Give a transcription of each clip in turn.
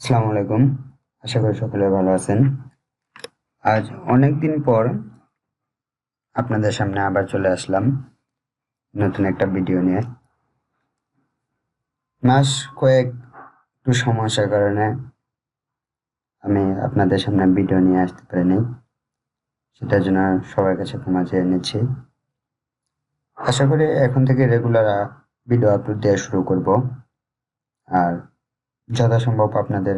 আসসালামু আলাইকুম আশা করি সকলে ভালো আছেন। আজ অনেক দিন পর আপনাদের সামনে আবার চলে আসলাম নতুন একটা ভিডিও নিয়ে। মাস কয়েক একটু সমস্যার কারণে আমি আপনাদের সামনে ভিডিও নিয়ে আসতে পারিনি। সেটার জন্য সবার কাছে ক্ষমা চেয়ে নিচ্ছি। আশা করি এখন থেকে রেগুলার ভিডিও আপলোড দেওয়া শুরু করব। আর যথাসম্ভব আপনাদের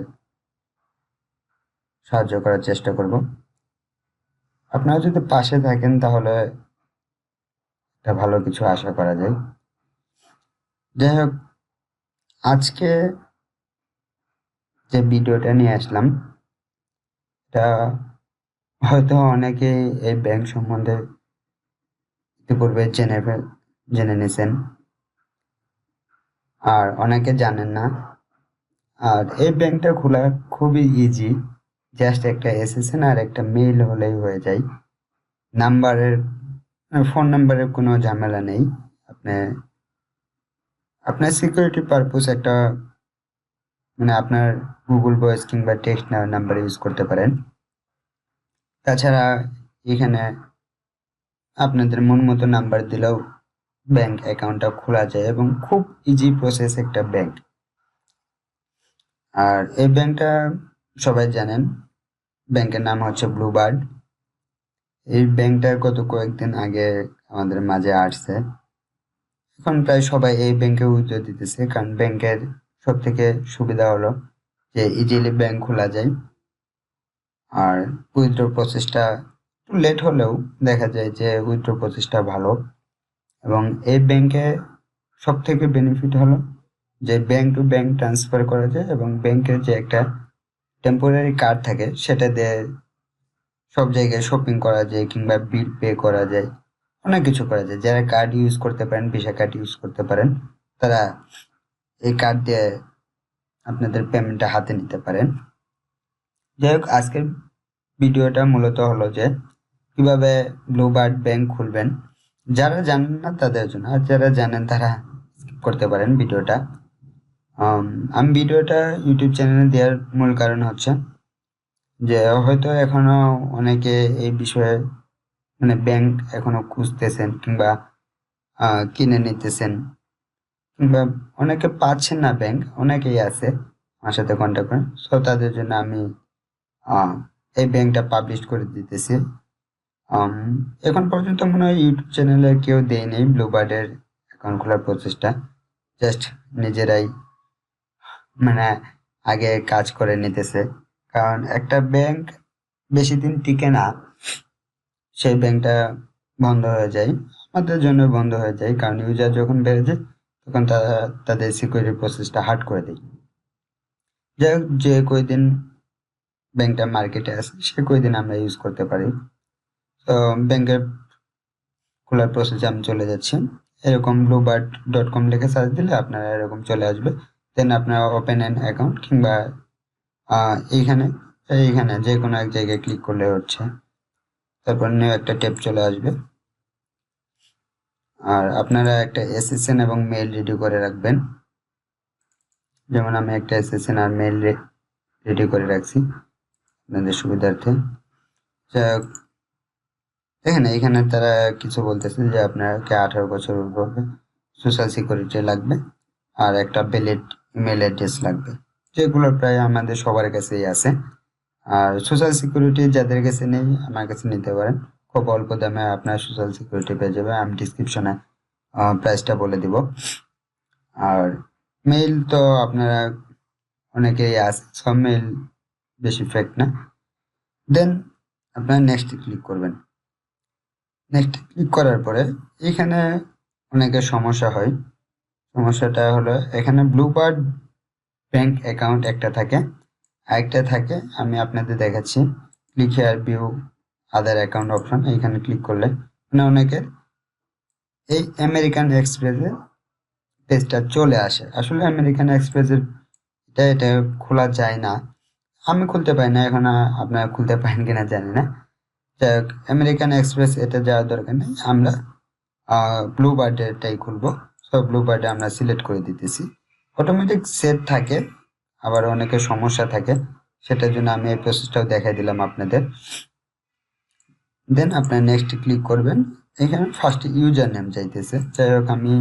সাহায্য করার চেষ্টা করব। আপনারা যদি পাশে থাকেন তাহলে একটা ভালো কিছু আশা করা যায়। যাই হোক, আজকে যে ভিডিওটা নিয়ে আসলাম, এটা হয়তো অনেকে এই ব্যাংক সম্বন্ধে ইতিপূর্বে জেনে জেনে নিয়েছেন আর অনেকে জানেন না আর এই ব্যাংকটা খোলা খুবই ইজি জাস্ট একটা এসএসএন আর একটা মেইল হলেই হয়ে যায়। নাম্বারের ফোন নাম্বারের কোনো ঝামেলা নেই। আপনি, আপনার সিকিউরিটি পারপোজ একটা মানে আপনার গুগল ভয়েস কিংবা টেক্সট নাম্বার ইউজ করতে পারেন। তাছাড়া এখানে আপনাদের মন মতো নাম্বার দিলেও ব্যাংক অ্যাকাউন্টটা খোলা যায় এবং খুব ইজি প্রসেস একটা ব্যাংক আর এই ব্যাংকটা সবাই জানেন। ব্যাংকের নাম হচ্ছে ব্লুবার্ড। এই ব্যাংকটা গত কয়েকদিন আগে আমাদের মাঝে আসছে। এখন প্রায় সবাই এই ব্যাংকে উইথড্র দিতেছে, কারণ ব্যাংকের সব থেকে সুবিধা হলো যে ইজিলি ব্যাংক খোলা যায়। আর উইথড্র প্রসেসটা একটু লেট হলেও দেখা যায় যে উইথড্র প্রসেসটা ভালো। এবং এই ব্যাংকে সব থেকে বেনিফিট হলো যে ব্যাংক টু ব্যাংক ট্রান্সফার করা যায় এবং ব্যাংকের যে একটা টেম্পোরারি কার্ড থাকে, সেটা দিয়ে। সব জায়গায় শপিং করা যায় কিংবা বিল পে করা যায়। অনেক কিছু করা যায়। যারা কার্ড ইউজ করতে পারেন ভিসা কার্ড ইউজ করতে পারেন, তারা এই কার্ড দিয়ে আপনাদের পেমেন্টটা হাতে নিতে পারেন। যাই হোক, আজকের ভিডিওটা মূলত হলো যে কীভাবে ব্লুবার্ড ব্যাংক খুলবেন। যারা জানেন না তাদের জন্য, আর যারা জানেন তারা skip করতে পারেন ভিডিওটা। আম, ভিডিওটা ইউটিউব চ্যানেলে দেওয়ার মূল কারণ হচ্ছে যে হয়তো এখনও অনেকে এই বিষয়ে মানে ব্যাংক এখনও খুঁজতেছেন কিংবা কিনে নিতেছেন কিংবা অনেকে পাচ্ছেন না ব্যাংক অনেকেই আছে আমার সাথে কন্ট্যাক্ট করেন সো তাদের জন্য আমি এই ব্যাংকটা পাবলিশ করে দিতেছি। এখন পর্যন্ত মনে হয় ইউটিউব চ্যানেলে কেউ দেয়নি ব্লুবার্ডের অ্যাকাউন্ট খোলার প্রচেষ্টা। জাস্ট নিজেরাই মানে আগে কাজ করে নিতেছে। কারণ একটা ব্যাংক বেশি দিন টিকে না, সেই ব্যাংকটা বন্ধ হয়ে যায়। আমাদের জন্য বন্ধ হয়ে যায়, কারণ ইউজার যখন বেড়ে যায়, তখন তারা তাদের সিকিউরিটি প্রসেসটা হার্ড করে দেয়। যাই হোক, যে কয়দিন ব্যাংকটা মার্কেটে আসে সে কয়দিন আমরা ইউজ করতে পারি। তো ব্যাংকের খোলার প্রসেসে আমি চলে যাচ্ছি। এরকম ব্লুবার্ড ডট কম লিখে সার্চ দিলে আপনারা এরকম চলে আসবে। দেন আপনার ওপেন অ্যান অ্যাকাউন্ট কিংবা এইখানে এইখানে যে কোনো এক জায়গায় ক্লিক করলে হচ্ছে। তারপর নিউ একটা ট্যাব চলে আসবে। আর আপনারা একটা এসএসএন এবং মেইল রেডি করে রাখবেন। যেমন আমি একটা এসএসএন আর মেইল রেডি করে রাখছি আপনাদের সুবিধার্থে। দেখেন এখানে তারা কিছু বলতেছে যে আপনাকে আঠারো বছর সোশ্যাল সিকিউরিটি লাগবে। আর একটা ভ্যালিড ইমেল অ্যাড্রেস লাগবে। যেগুলো প্রায় আমাদের সবার কাছেই আছে। আর সোশ্যাল সিকিউরিটি যাদের কাছে নেই, আমার কাছে নিতে পারেন। খুব অল্প দামে আপনার সোশ্যাল সিকিউরিটি পেয়ে যাবে আমি ডিসক্রিপশনে প্রাইসটা বলে দিব। আর মেইল তো আপনারা অনেকেই আছে, সব মেইল বেশি ফেক না। দেন আপনারা নেক্সট ক্লিক করবেন। নেক্সট ক্লিক করার পরে এখানে অনেকের সমস্যা হয়। সমস্যাটা হলো, এখানে ব্লুবার্ড ব্যাংক অ্যাকাউন্ট একটা থাকে। আরেকটা থাকে, আমি আপনাদের দেখাচ্ছি। Click here view other account option এইখানে ক্লিক করলে। মানে অনেকের এই আমেরিকান এক্সপ্রেসের পেজটা চলে আসে। আসলে আমেরিকান এক্সপ্রেসের এটা এটা খোলা যায় না। আমি খুলতে পারি না, এখন আপনারা খুলতে পারেন কিনা জানি না। যাই হোক আমেরিকান এক্সপ্রেস এটা যাওয়ার দরকার নেই। আমরা ব্লু বার্ডেরটাই খুলবো। সো ব্লু বার্ডে আমরা সিলেক্ট করে দিতেছি। অটোমেটিক সেট থাকে, আবার অনেকের সমস্যা থাকে, সেটার জন্য আমি এই প্রসেসটাও দেখাই দিলাম আপনাদের। দেন আপনার নেক্সট ক্লিক করবেন। এখানে ফার্স্ট ইউজার নেম চাইতেছে। যাই হোক, আমি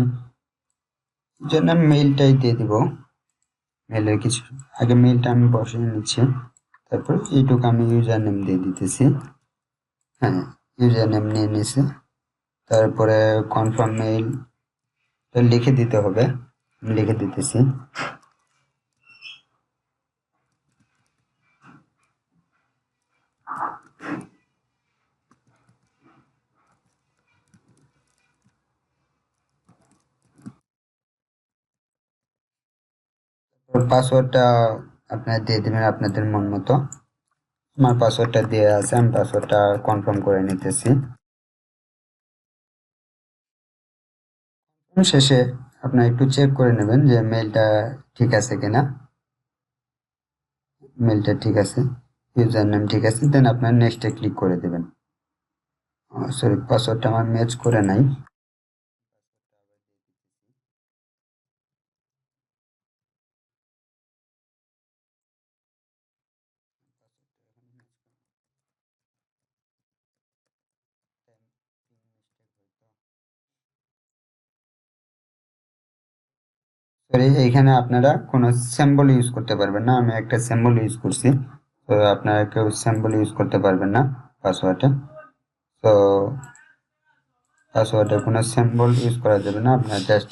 ইউজার নেম মেইলটাই দিয়ে দিব। মেইলের কিছু, আগে মেইলটা আমি বসিয়ে নিচ্ছি। তারপর এইটুকু আমি ইউজার নেম দিয়ে দিতেছি। হ্যাঁ ইউজার নেম নিয়ে নিছি। তারপরে কনফার্ম মেইল লিখে দিতে হবে। লিখে দিতেছি। পাসওয়ার্ডটা আপনারা দিয়ে দেবেন আপনাদের মন মতো। আমার পাসওয়ার্ডটা দেওয়া আছে, আমি পাসওয়ার্ডটা কনফার্ম করে নিতেছি। শেষে আপনার একটু চেক করে নেবেন যে মেলটা ঠিক আছে কিনা। মেলটা ঠিক আছে ইউজার নেম ঠিক আছে দেন আপনার নেক্সটে ক্লিক করে দেবেন। সরি পাসওয়ার্ডটা আমার ম্যাচ করে নাই। সরি এইখানে আপনারা কোনো স্যাম্বল ইউজ করতে পারবেন না। আমি একটা স্যাম্বল ইউজ করছি। তো আপনারা কেউ স্যাম্বল ইউজ করতে পারবেন না পাসওয়ার্ডে তো পাসওয়ার্ডে কোনো স্যাম্বল ইউজ করা যাবে না। আপনার জাস্ট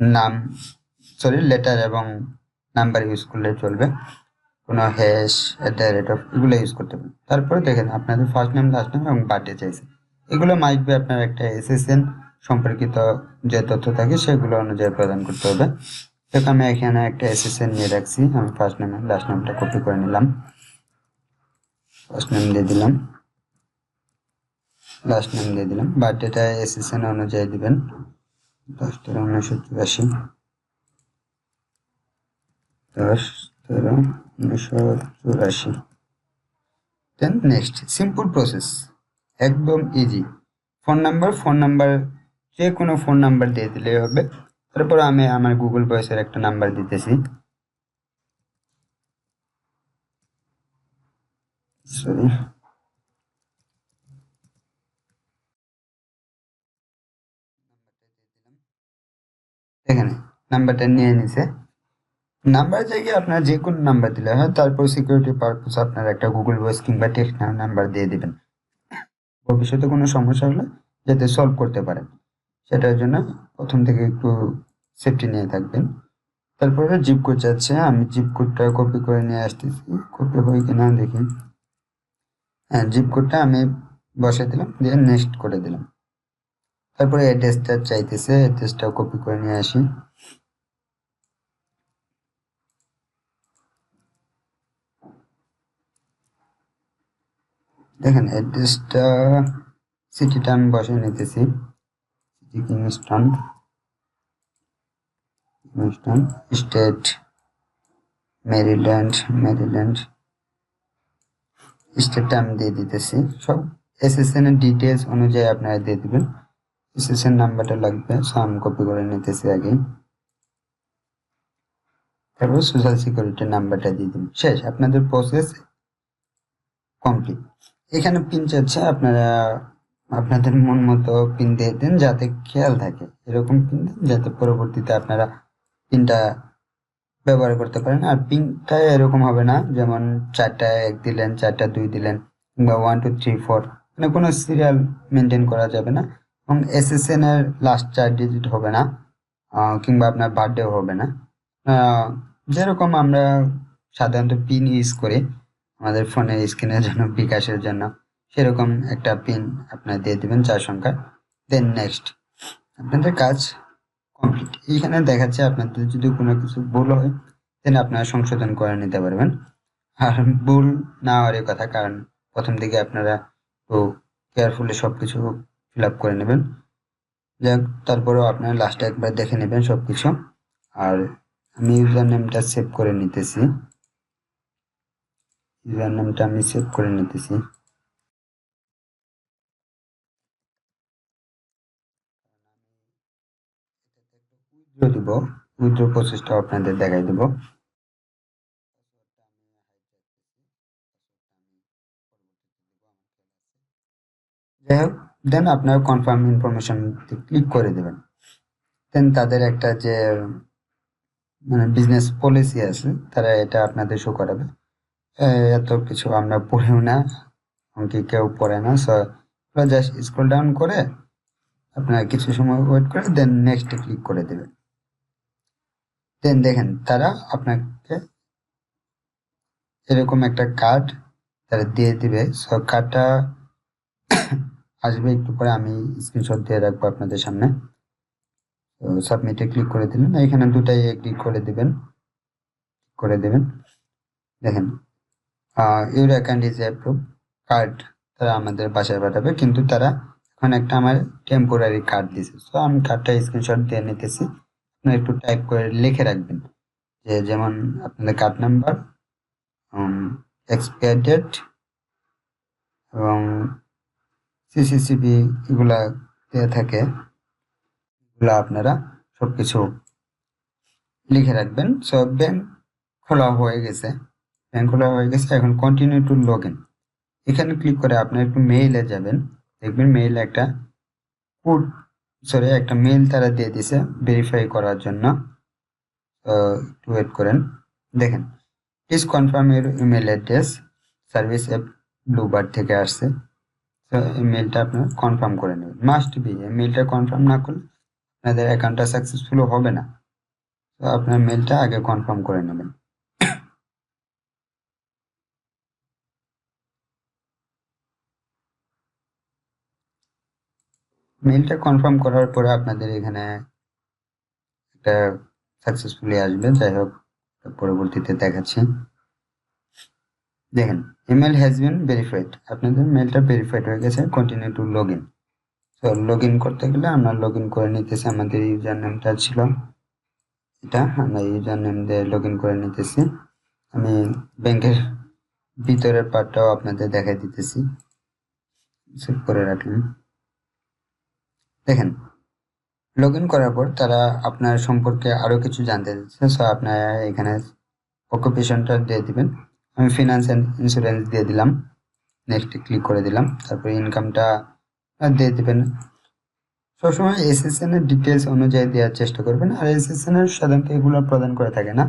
নাম সরি লেটার এবং নাম্বার ইউজ করলে চলবে। কোনো hash at the rate of এগুলো ইউজ করতে পারেন তারপরে দেখেন, আপনাদের ফার্স্ট নেম লাস্ট নেম এবং বার্থডে চাইছে এগুলো মাইট বি আপনার একটা এসএসএন সম্পর্কিত যে তথ্য থাকে, সেগুলো অনুযায়ী প্রদান করতে হবে। দেখো আমি এখানে একটা এসএসএন নিয়ে রাখছি। আমি ফার্স্ট নেম লাস্ট নেমটা কপি করে নিলাম। ফার্স্ট নেম দিয়ে দিলাম। লাস্ট নেম দিয়ে দিলাম। বার্থডেটা এসএসএন অনুযায়ী দিবেন। দশ তেরো উনিশশো চুরাশি দশ তেরো উনিশশো চুরাশি। দেন নেক্সট সিম্পল প্রসেস একদম easy phone number phone number যে কোনো ফোন নাম্বার দিয়ে দিলেই হবে। তারপর আমি আমার গুগল ভয়েসের একটা নাম্বার দিতেছি। সরি নাম্বারটা নিয়ে নিছে। নাম্বার জায়গায় আপনার যে কোনো নাম্বার দিলে হয়, তারপর সিকিউরিটি পারপাস আপনার একটা গুগল ভয়েস কিংবা টেক্সট নাম্বার দিয়ে দিবেন। ভবিষ্যতে কোনো সমস্যা হলে যাতে সলভ করতে পারেন। সেটার জন্য প্রথম থেকে একটু সেফটি নিয়ে থাকবেন। তারপরে জিপ কোড যাচ্ছে, আমি জিপ কোডটা কপি করে নিয়ে আসতেছি। কপি হয় কিনা দেখি। হ্যাঁ জিপ কোডটা আমি বসে দিলাম, দিয়ে নেক্সট করে দিলাম। তারপরে অ্যাড্রেসটা চাইতেছে অ্যাড্রেসটাও কপি করে নিয়ে আসি। দেখেন অ্যাড্রেসটা সিটিটা আমি বসে নিতেছি। City Kingston Kingston state, Maryland Maryland. স্টেটটা আমি দিয়ে দিতেছি। সব এসএসএন এর ডিটেলস অনুযায়ী আপনারা দিয়ে দিবেন। এসএসএন নাম্বারটা লাগবে সো আমি কপি করে নিতেছি আগে। তারপর সোশ্যাল সিকিউরিটি নাম্বারটা দিয়ে দিন শেষ, আপনাদের প্রসেস কমপ্লিট এখানে পিন চাচ্ছে, আপনারা আপনাদের মন মতো পিন দিয়ে দেন, যাতে খেয়াল থাকে। এরকম পিন দেন, যাতে পরবর্তীতে আপনারা পিনটা ব্যবহার করতে পারেন। আর পিনটা এরকম হবে না, যেমন চারটা এক দিলেন, চারটা দুই দিলেন, কিংবা ওয়ান টু থ্রি ফোর মানে কোনো সিরিয়াল মেনটেন করা যাবে না। এবং এসএসএন এর লাস্ট চার ডিজিট হবে না কিংবা আপনার বার্থডেও হবে না। যেরকম আমরা সাধারণত পিন ইউজ করি, আমাদের ফোনের স্ক্রিনের জন্য, বিকাশের জন্য, সেরকম একটা পিন আপনার দিয়ে দেবেন চার সংখ্যা। দেন নেক্সট আপনাদের কাজ কমপ্লিট এইখানে দেখাচ্ছে আপনাদের যদি কোনো কিছু ভুল হয় দেন আপনারা সংশোধন করে নিতে পারবেন। আর ভুল না হওয়ারই কথা, কারণ প্রথম দিকে আপনারা তো কেয়ারফুলি সব কিছু ফিল আপ করে নেবেন। যাক তারপরেও আপনারা লাস্টে একবার দেখে নেবেন সব কিছু আর আমি ইউজার নেমটা সেভ করে নিতেছি। ইউজার নেমটা আমি সেভ করে নিতেছি। উইথড্র দিব, উইথড্র প্রসেসটা আপনাদের দেখাই দেব। যাই হোক, দেন আপনার কনফার্ম ইনফরমেশন ক্লিক করে দেবেন। দেন তাদের একটা যে মানে বিজনেস পলিসি আছে, তারা এটা আপনাদের শো করাবে। এত কিছু আমরা পড়েও না এমনকি কেউ পড়ে না সো জাস্ট স্ক্রল ডাউন করে আপনার কিছু সময় ওয়েট করে দেন নেক্সট ক্লিক করে দেবেন। দেন দেখেন, তারা আপনাকে এরকম একটা কার্ড তারা দিয়ে দিবে। সো কার্ডটা আসবে, একটু পরে আমি স্ক্রিনশট দিয়ে রাখব আপনাদের সামনে। তো সাবমিটে ক্লিক করে দিলেন। এখানে দুটাই ক্লিক করে দিবেন। করে দেবেন। দেখেন your account is approve card তারা আমাদের বাসায় পাঠাবে। কিন্তু তারা এখন একটা আমার টেম্পোরারি কার্ড দিছে। সো আমি কার্ডটা স্ক্রিনশট দিয়ে নিতেছি। একটু টাইপ করে লিখে রাখবেন। যে যেমন আপনাদের কার্ড নাম্বার এক্সপায়ার ডেট এবং সিসিসিবি এগুলা দেওয়া থাকে, এগুলো আপনারা সব কিছু লিখে রাখবেন। সব ব্যাংক খোলা হয়ে গেছে। ব্যাংক খোলা হয়ে গেছে, এখন কন্টিনিউ টু লগ ইন এখানে ক্লিক করে আপনি একটু মেইলে যাবেন। দেখবেন মেইল একটা কোড সরি একটা মেল তারা দিয়ে দিছে ভেরিফাই করার জন্য। একটু ওয়েট করেন। দেখেন please confirm your email address service app Bluebird থেকে আসছে। তো এই মেলটা আপনার কনফার্ম করে নেবেন। মাস্ট বি মেলটা কনফার্ম না করলে আপনাদের অ্যাকাউন্টটা সাকসেসফুল হবে না। তো আপনার মেলটা আগে কনফার্ম করে নেবেন। মেলটা কনফার্ম করার পরে আপনাদের এখানে একটা সাকসেসফুলি আসবে, যাই হোক, পরবর্তীতে দেখাচ্ছি। দেখেন ইমেল হ্যাজ বিন ভেরিফাইড আপনাদের মেলটা ভেরিফাইড হয়ে গেছে কন্টিনিউ টু লগ ইন তো লগ ইন করতে গেলে আমরা লগ ইন করে নিতেছি, আমাদের ইউজার নেমটা ছিল এটা, আমরা ইউজার নেম দিয়ে লগ ইন করে নিতেছি। আমি ব্যাংকের ভিতরের পার্টটাও আপনাদের দেখাই দিতেছি। সেভ করে রাখলাম। দেখেন লগ ইন করার পর তারা আপনার সম্পর্কে আরও কিছু জানতে চাচ্ছে সো আপনার এখানে অকুপেশনটা দিয়ে দিবেন। আমি ফিনান্স অ্যান্ড ইন্স্যুরেন্স দিয়ে দিলাম। নেক্সট ক্লিক করে দিলাম। তারপরে ইনকামটা দিয়ে দিবেন। সবসময় এসএসএন এর ডিটেলস অনুযায়ী দেওয়ার চেষ্টা করবেন। আর এসএসএন এর সাধারণত এগুলো প্রদান করে থাকে না।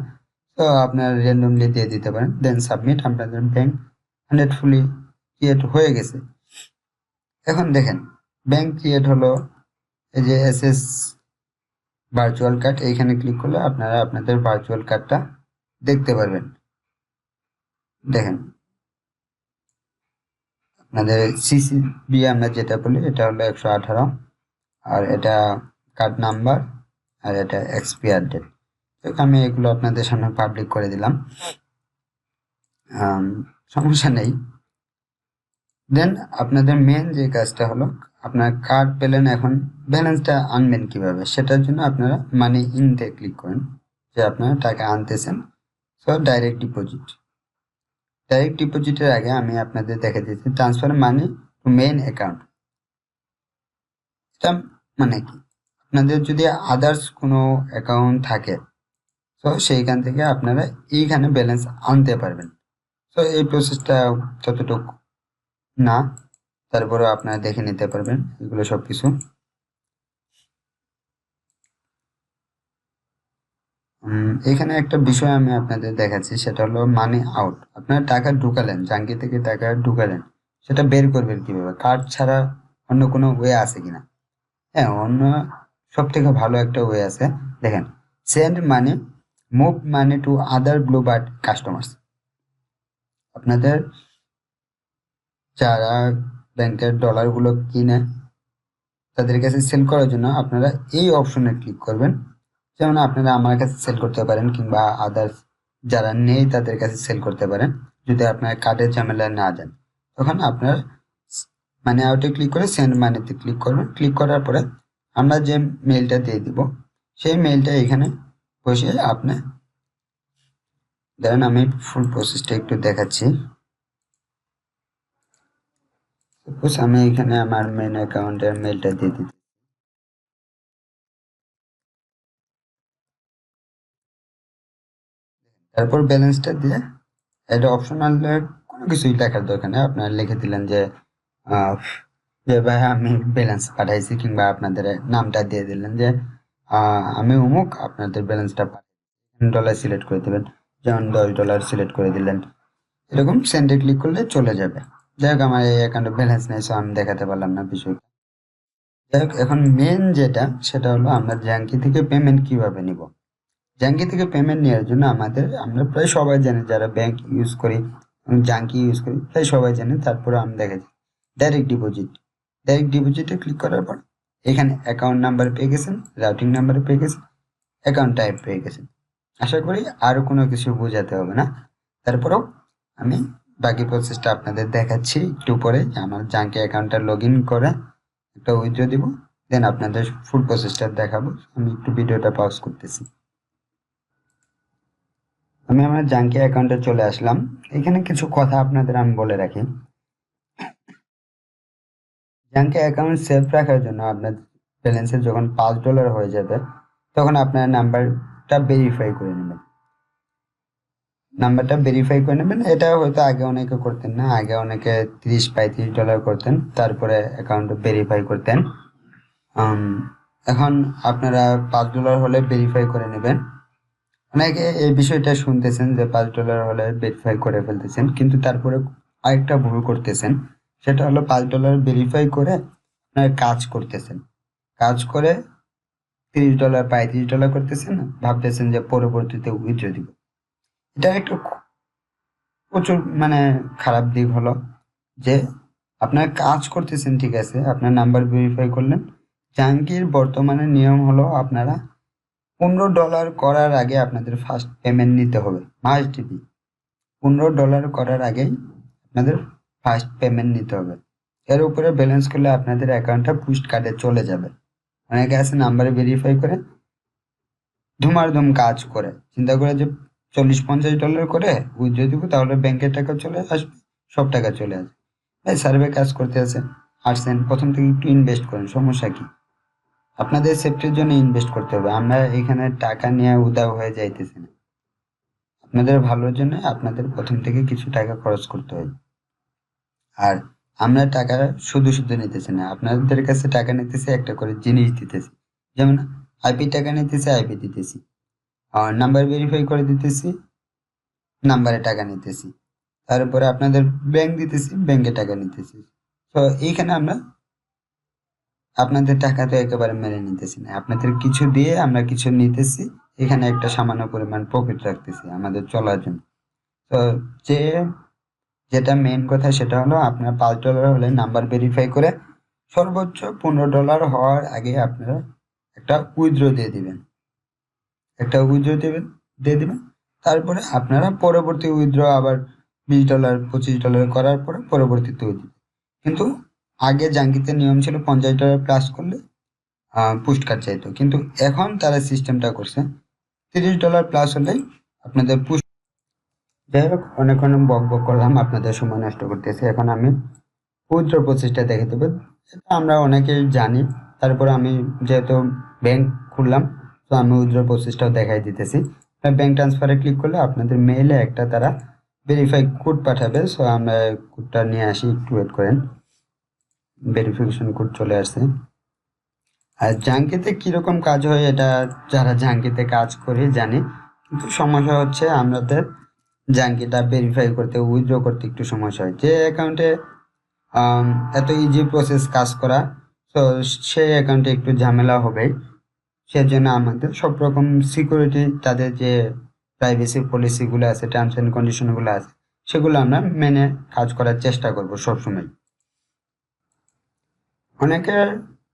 তো আপনার র্যান্ডমলি দিয়ে দিতে পারেন। দেন সাবমিট আপনাদের ব্যাংক হান্ড্রেড ফুলি ক্রিয়েট হয়ে গেছে। এখন দেখেন ব্যাংক ক্রিয়েট হলো এই যে এস এস ভার্চুয়াল কার্ড এইখানে ক্লিক করলে আপনারা আপনাদের ভার্চুয়াল কার্ডটা দেখতে পারবেন। দেখেন। আপনাদের সিসিবি আমরা যেটা বলি, এটা হলো একশো আঠারো। আর এটা কার্ড নাম্বার আর এটা এক্সপায়ার ডেট আমি এগুলো আপনাদের সামনে পাবলিক করে দিলাম। সমস্যা নেই। দেন আপনাদের মেন যে কাজটা হলো, আপনার কার্ড পেলেন এখন ব্যালেন্সটা আনবেন কীভাবে? সেটার জন্য আপনারা মানি ইনতে ক্লিক করেন, যে আপনারা টাকা আনতেছেন। সো ডাইরেক্ট ডিপোজিট ডাইরেক্ট ডিপোজিটের আগে আমি আপনাদের দেখে দিচ্ছি transfer money to main account এটা মানে কি? আপনাদের যদি আদার্স কোনো অ্যাকাউন্ট থাকে সো সেইখান থেকে আপনারা এইখানে ব্যালেন্স আনতে পারবেন। সো এই প্রসেসটা ততটুকু না তারপরে আপনারা দেখে নিতে পারবেন এগুলো সব কিছু এখানে একটা বিষয় আমি আপনাদের দেখাচ্ছি, সেটা হলো মানি আউট আপনারা টাকা ঢুকালেন, জাঙ্কি থেকে টাকা ঢুকালেন, সেটা বের করবেন কীভাবে? কার্ড ছাড়া অন্য কোনো ওয়ে আছে কিনা? হ্যাঁ অন্য সব থেকে ভালো একটা ওয়ে আছে। দেখেন send money move money to other Bluebird customers আপনাদের যারা ব্যাংকের ডলারগুলো কিনে তাদের কাছে সেল করার জন্য আপনারা এই অপশনে ক্লিক করবেন। যেমন আপনারা আমার কাছে সেল করতে পারেন কিংবা আদার্স যারা নেই তাদের কাছে সেল করতে পারেন, যদি আপনার কার্ডের ঝামেলায় না যান তখন আপনার মানে আউটে ক্লিক করে সেন্ড মানিতে ক্লিক করবেন। ক্লিক করার পরে আমরা যে মেলটা দিয়ে দিব, সেই মেলটা এখানে বসে আপনি, ধরেন আমি ফুল প্রসেসটা একটু দেখাচ্ছি। সাপোজ আমি এখানে আমার মেন অ্যাকাউন্টের মেলটা দিয়ে দিচ্ছি। তারপর ব্যালেন্সটা দিয়ে এটা অপশনাল কোনো কিছুই লেখার দরকার নেই। আপনারা লিখে দিলেন যে যে ভাই আমি ব্যালেন্স পাঠাইছি কিংবা আপনাদের নামটা দিয়ে দিলেন যে আমি অমুক আপনাদের ব্যালেন্সটা ডলার সিলেক্ট করে দেবেন। যেমন দশ ডলার সিলেক্ট করে দিলেন। এরকম সেন্ডে ক্লিক করলে চলে যাবে। যাই হোক আমার এই অ্যাকাউন্টে ব্যালেন্স নেই সো আমি দেখাতে পারলাম না বিষয়টা। যাই হোক এখন মেন যেটা, সেটা হলো আমরা জ্যাঙ্কি থেকে পেমেন্ট কীভাবে নিব? জ্যাঙ্কি থেকে পেমেন্ট নেওয়ার জন্য আমাদের, আমরা প্রায় সবাই জানি যারা ব্যাংক ইউজ করি জাঙ্কি ইউজ করি, প্রায় সবাই জানে, তারপরে আমি দেখেছি ডাইরেক্ট ডিপোজিট ডাইরেক্ট ডিপোজিটে ক্লিক করার পর, এখানে অ্যাকাউন্ট নাম্বার পেয়ে গেছেন রাউটিং নাম্বার পেয়ে গেছেন অ্যাকাউন্ট টাইপ পেয়ে গেছেন। আশা করি আর কোনো কিছু বোঝাতে হবে না। তারপরেও আমি বাকি প্রসেসটা আপনাদের দেখাচ্ছি, একটু পরে আমার জাঙ্কি অ্যাকাউন্টটা লগ ইন করে একটা উইথড্র দিব দেন আপনাদের ফুল প্রসেসটা দেখাবো, আমি একটু ভিডিওটা পজ করতেছি। আমি আমার জাঙ্কি অ্যাকাউন্টে চলে আসলাম। এখানে কিছু কথা আপনাদের আমি বলে রাখি। জাঙ্কি অ্যাকাউন্ট সেভ রাখার জন্য আপনার ব্যালেন্সে যখন পাঁচ ডলার হয়ে যাবে, তখন আপনার নাম্বারটা ভেরিফাই করে নেবেন। নাম্বারটা ভেরিফাই করে নেবেন। এটা হয়তো আগে অনেকে করতেন না, আগে অনেকে তিরিশ পঁয়ত্রিশ ডলার করতেন, তারপরে অ্যাকাউন্ট ভেরিফাই করতেন। এখন আপনারা পাঁচ ডলার হলে ভেরিফাই করে নেবেন। অনেকে এই বিষয়টা শুনতেছেন যে পাঁচ ডলার হলে ভেরিফাই করে ফেলতেছেন, কিন্তু তারপরে আরেকটা ভুল করতেছেন। সেটা হলো পাঁচ ডলার ভেরিফাই করে আপনারা কাজ করতেছেন। কাজ করে তিরিশ ডলার পঁয়ত্রিশ ডলার করতেছেন, ভাবতেছেন যে পরবর্তীতে উইথড্র দিব। এটা একটু প্রচুর মানে খারাপ দিক হলো যে আপনার কাজ করতেছেন, ঠিক আছে? আপনার নাম্বার ভেরিফাই করলেন। জাঙ্কির বর্তমানে নিয়ম হলো আপনারা পনেরো ডলার করার আগে আপনাদের ফার্স্ট পেমেন্ট নিতে হবে মাস্ট বি পনেরো ডলার করার আগেই আপনাদের ফার্স্ট পেমেন্ট নিতে হবে। এর উপরে ব্যালেন্স করলে আপনাদের অ্যাকাউন্টটা পুস্ট কার্ডে চলে যাবে। অনেকে আছে নাম্বারে ভেরিফাই করে ধুমারধুম কাজ করে। চিন্তা করে যে চল্লিশ পঞ্চাশ ডলার করে উইথড্র দিব, তাহলে ব্যাংকের টাকা চলে আসবে, সব টাকা চলে আসবে। এই সার্ভে কাজ করতে আছে আসছেন প্রথম থেকে একটু ইনভেস্ট করেন, সমস্যা কি? আপনাদের সেফটির জন্য ইনভেস্ট করতে হবে, আমরা এখানে টাকা নিয়ে উদাও হয়ে যাইতেছি না। আপনাদের ভালোর জন্য আপনাদের প্রথম থেকে কিছু টাকা খরচ করতে হবে। আর আমরা টাকা শুধু শুধু নিতেছি না, আপনাদের কাছে টাকা নিতেছি, একটা করে জিনিস দিতেছি। যেমন আইপি টাকা নিতেছি আইপি দিতেছি। নাম্বার ভেরিফাই করে দিতেছি নাম্বারে টাকা নিতেছি। তারপরে আপনাদের ব্যাংক দিতেছি ব্যাংকে টাকা নিতেছি। তো এইখানে আমরা আপনাদের টাকা তো একেবারে মেরে নিতেছি না। আপনাদের কিছু দিয়ে আমরা কিছু নিতেছি, এখানে একটা সামান্য পরিমাণ প্রফিট রাখতেছি আমাদের চলার জন্য। তো যে, যেটা মেন কথা সেটা হলো আপনার পাঁচ ডলার হলে নাম্বার ভেরিফাই করে সর্বোচ্চ পনেরো ডলার হওয়ার আগে আপনারা একটা উইথড্র দিয়ে দিবেন। একটা উইথড্র দেবেন, দিয়ে দেবেন। তারপরে আপনারা পরবর্তী উইথড্র আবার বিশ ডলার পঁচিশ ডলার করার পরে পরবর্তীতে দিবেন কিন্তু আগে জাঙ্কিতে নিয়ম ছিল পঞ্চাশ ডলার প্লাস করলে পুস্ট কার্ড চাইতো। কিন্তু এখন তারা সিস্টেমটা করছে, তিরিশ ডলার প্লাস হলেই আপনাদের পুস্ট যাই হোক, অনেক অনেক বক বক করলাম, আপনাদের সময় নষ্ট করতেছি। এখন আমি উইথড্র প্রসেসটা দেখে দেবো। আমরা অনেকেই জানি। তারপরে আমি যেহেতু ব্যাংক খুললাম তো আমি উইথড্র প্রসেসটাও দেখাই দিতেছি। ব্যাংক ট্রান্সফারে ক্লিক করলে আপনাদের মেইলে একটা তারা ভেরিফাই কোড পাঠাবে। সো আমরা কোডটা নিয়ে আসি, একটু ওয়েট করেন। ভেরিফিকেশন কোড চলে আসছে। আর জাঙ্কিতে কীরকম কাজ হয়, এটা যারা জাঙ্কিতে কাজ করে জানে। কিন্তু সমস্যা হচ্ছে, আমাদের জাঙ্কিটা ভেরিফাই করতে উইথড্র করতে একটু সমস্যা হয়। যে অ্যাকাউন্টে এত ইজি প্রসেস কাজ করা তো সেই অ্যাকাউন্টে একটু ঝামেলা হবে সেজন্য আমাদের সব রকম সিকিউরিটি তাদের যে প্রাইভেসি পলিসিগুলো আছে টার্মস অ্যান্ড কন্ডিশনগুলো আছে, সেগুলো আমরা মেনে কাজ করার চেষ্টা করব সবসময়। অনেকের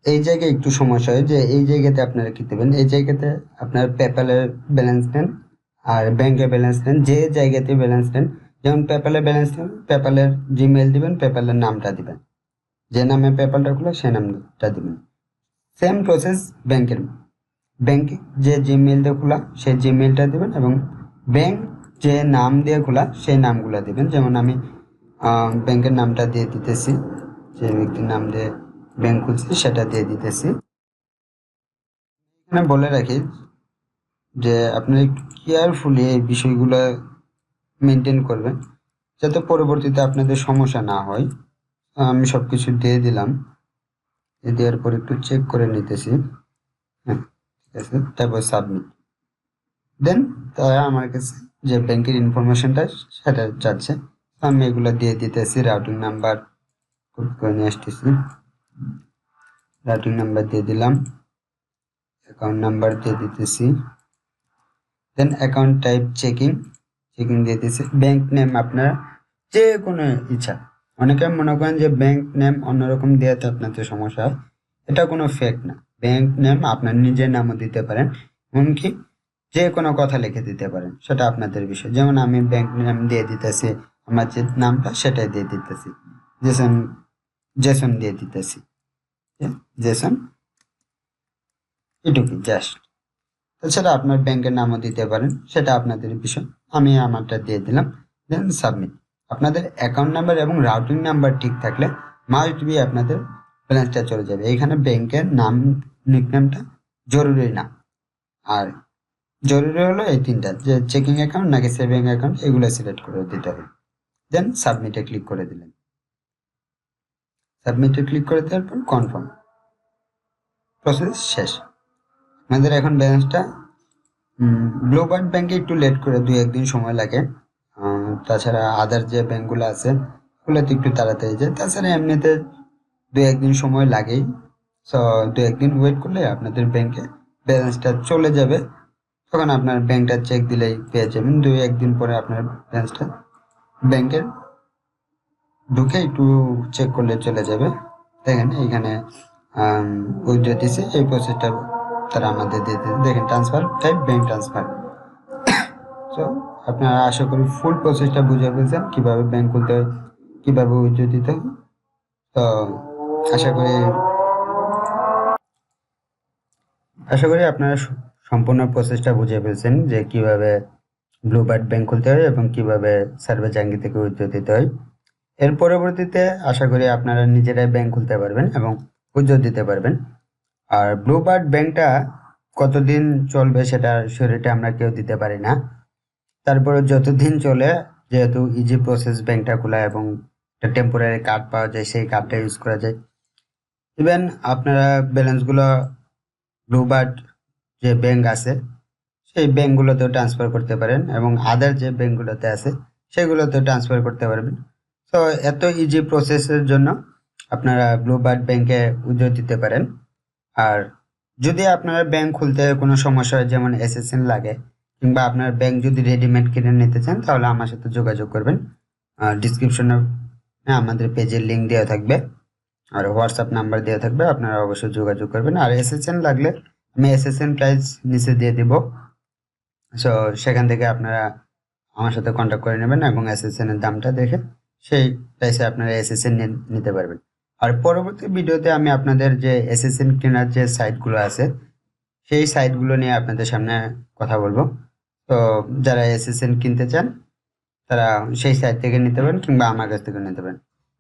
এই জায়গায় একটু সমস্যা হয় যে এই জায়গাতে আপনারা কি দেবেন? এই জায়গাতে আপনার পেপ্যালের ব্যালেন্স নেন আর ব্যাংকে ব্যালেন্স নেন, যে জায়গাতে ব্যালেন্স নেন, যেমন পেপ্যালে ব্যালেন্স নেন পেপ্যালের জিমেল দিবেন পেপ্যালের নামটা দিবেন। যে নামে পেপ্যালটা খুলে সেই নামটা দিবেন। সেম প্রসেস ব্যাংকের ব্যাংক যে জিমেল খোলা সেই জিমেলটা দিবেন এবং ব্যাংক যে নাম দিয়ে খোলা, সেই নামগুলো দিবেন। যেমন আমি ব্যাংকের নামটা দিয়ে দিতেছি, যে ব্যক্তির নাম দিয়ে ব্যাংক খুলছি, সেটা দিয়ে দিতেছি। এখানে বলে রাখি যে আপনি কেয়ারফুলি এই বিষয়গুলো মেনটেন করবেন, যাতে পরবর্তীতে আপনাদের সমস্যা না হয়। আমি সব কিছু দিয়ে দিলাম। দেওয়ার পর একটু চেক করে নিতেছি। তারপর সাবমিট দেন তারা আমার কাছে যে ব্যাংকের ইনফরমেশনটা সেটা চাচ্ছে। আমি এগুলো দিয়ে দিতেছি রাউটিং নাম্বার করে নিয়ে আসতেছি। রাউটিং নাম্বার দিয়ে দিলাম। অ্যাকাউন্ট নাম্বার দিয়ে দিতেছি। Then account type checking checking দিয়ে দিতেছি। ব্যাংক নেম আপনার যে কোনো ইচ্ছা। অনেকে মনে করেন যে ব্যাংক নেম অন্যরকম দেওয়াতে আপনাদের সমস্যা হয়। এটা কোনো ফেক না। ব্যাংক নেম আপনার নিজের নামও দিতে পারেন, এমনকি যে কোনো কথা লিখে দিতে পারেন, সেটা আপনাদের বিষয়। যেমন আমি ব্যাংক নেম দিয়ে দিতেছি, আমার যে নামটা সেটাই দিয়ে দিতেছি। জেসন জেসন দিয়ে দিতেছি। জেসন। এটুকুই জাস্ট তাছাড়া আপনার ব্যাংকের নামও দিতে পারেন, সেটা আপনাদের বিষয়। আমি আমারটা দিয়ে দিলাম দেন সাবমিট আপনাদের অ্যাকাউন্ট নাম্বার এবং রাউটিং নাম্বার ঠিক থাকলে মাস্ট বি আপনাদের ব্যালেন্সটা চলে যাবে। এখানে ব্যাংকের নাম নিকনেমটা জরুরি না। আর জরুরি হলো এই তিনটা, যে চেকিং অ্যাকাউন্ট নাকি সেভিং অ্যাকাউন্ট এগুলো সিলেক্ট করে দিতে হবে। দেন সাবমিটে ক্লিক করে দিলেন। সাবমিটে ক্লিক করে দেওয়ার পর কনফার্ম প্রসেস শেষ। আমাদের এখন ব্যালেন্সটা ব্লুবার্ড ব্যাংকে একটু লেট করে, দুই একদিন সময় লাগে। তাছাড়া আদার যে ব্যাংকগুলো আছে, ওগুলোতে একটু তাড়াতাড়ি যায়। তাছাড়া এমনিতে দুই একদিন সময় লাগেই। সো দু একদিন ওয়েট করলে আপনাদের ব্যাংকে ব্যালেন্সটা চলে যাবে। তখন আপনার ব্যাংকটা চেক দিলেই পেয়ে যাবেন। দুই একদিন পরে আপনার ব্যালেন্সটা ব্যাংকের ঢুকে একটু চেক করলে চলে যাবে। দেখেন এইখানে উইথড্র দিছে। এই প্রসেসটা তারা আমাদের দিয়ে দিতে দেখেন ট্রান্সফার টাইপ ব্যাংক ট্রান্সফার তো আপনারা আশা করি ফুল প্রসেসটা বুঝে ফেলছেন। কীভাবে ব্যাংক খুলতে হয়, কীভাবে উইথড্র দিতে হয়। তো আশা করি আশা করি আপনারা সম্পূর্ণ প্রসেসটা বুঝে ফেলছেন যে কীভাবে ব্লু বার্ড ব্যাংক খুলতে হয় এবং কীভাবে সার্ভে জাঙ্গি থেকে উইথড্র দিতে হয়। এর পরবর্তীতে আশা করি আপনারা নিজেরাই ব্যাংক খুলতে পারবেন এবং উইথড্র দিতে পারবেন। আর ব্লু বার্ড ব্যাংকটা কতদিন চলবে সেটা শরীরটা আমরা কেউ দিতে পারি না। তারপরে যতদিন চলে, যেহেতু ইজি প্রসেস ব্যাংকটা খোলা এবং টেম্পোরারি কার্ড পাওয়া যায়, সেই কার্ডটা ইউজ করা যায়। ইভেন আপনারা ব্যালেন্সগুলো ব্লুবার্ড যে ব্যাংক আছে, সেই ব্যাংকগুলোতেও ট্রান্সফার করতে পারেন এবং আদার যে ব্যাংকগুলোতে আছে, সেগুলোতেও ট্রান্সফার করতে পারবেন। তো এত ইজি প্রসেসের জন্য আপনারা ব্লুবার্ড ব্যাংকে উদ্যোগ দিতে পারেন। আর যদি আপনার ব্যাংক খুলতে কোনো সমস্যা হয়, যেমন এসএসএন লাগে, কিংবা আপনার ব্যাংক যদি রেডিমেড কিনে নিতে চান, তাহলে আমার সাথে যোগাযোগ করবেন। ডিসক্রিপশনে আমাদের পেজের লিঙ্ক দেওয়া থাকবে। আর হোয়াটসঅ্যাপ নাম্বার দেওয়া থাকবে, আপনারা অবশ্যই যোগাযোগ করবেন। আর এসএসএন লাগলে আমি এসএসএন প্রাইস নিচে দিয়ে দিব। সো সেখান থেকে আপনারা আমার সাথে কন্ট্যাক্ট করে নেবেন এবং এসএসএন এর দামটা দেখে সেই প্রাইসে আপনারা এসএসএন নিতে পারবেন। আর পরবর্তী ভিডিওতে আমি আপনাদের যে এসএসএন কেনার যে সাইটগুলো আছে, সেই সাইটগুলো নিয়ে আপনাদের সামনে কথা বলব। তো, যারা এসএসএন কিনতে চান, তারা সেই সাইট থেকে নিতে পারেন কিংবা আমার কাছ থেকে নিতে পারেন।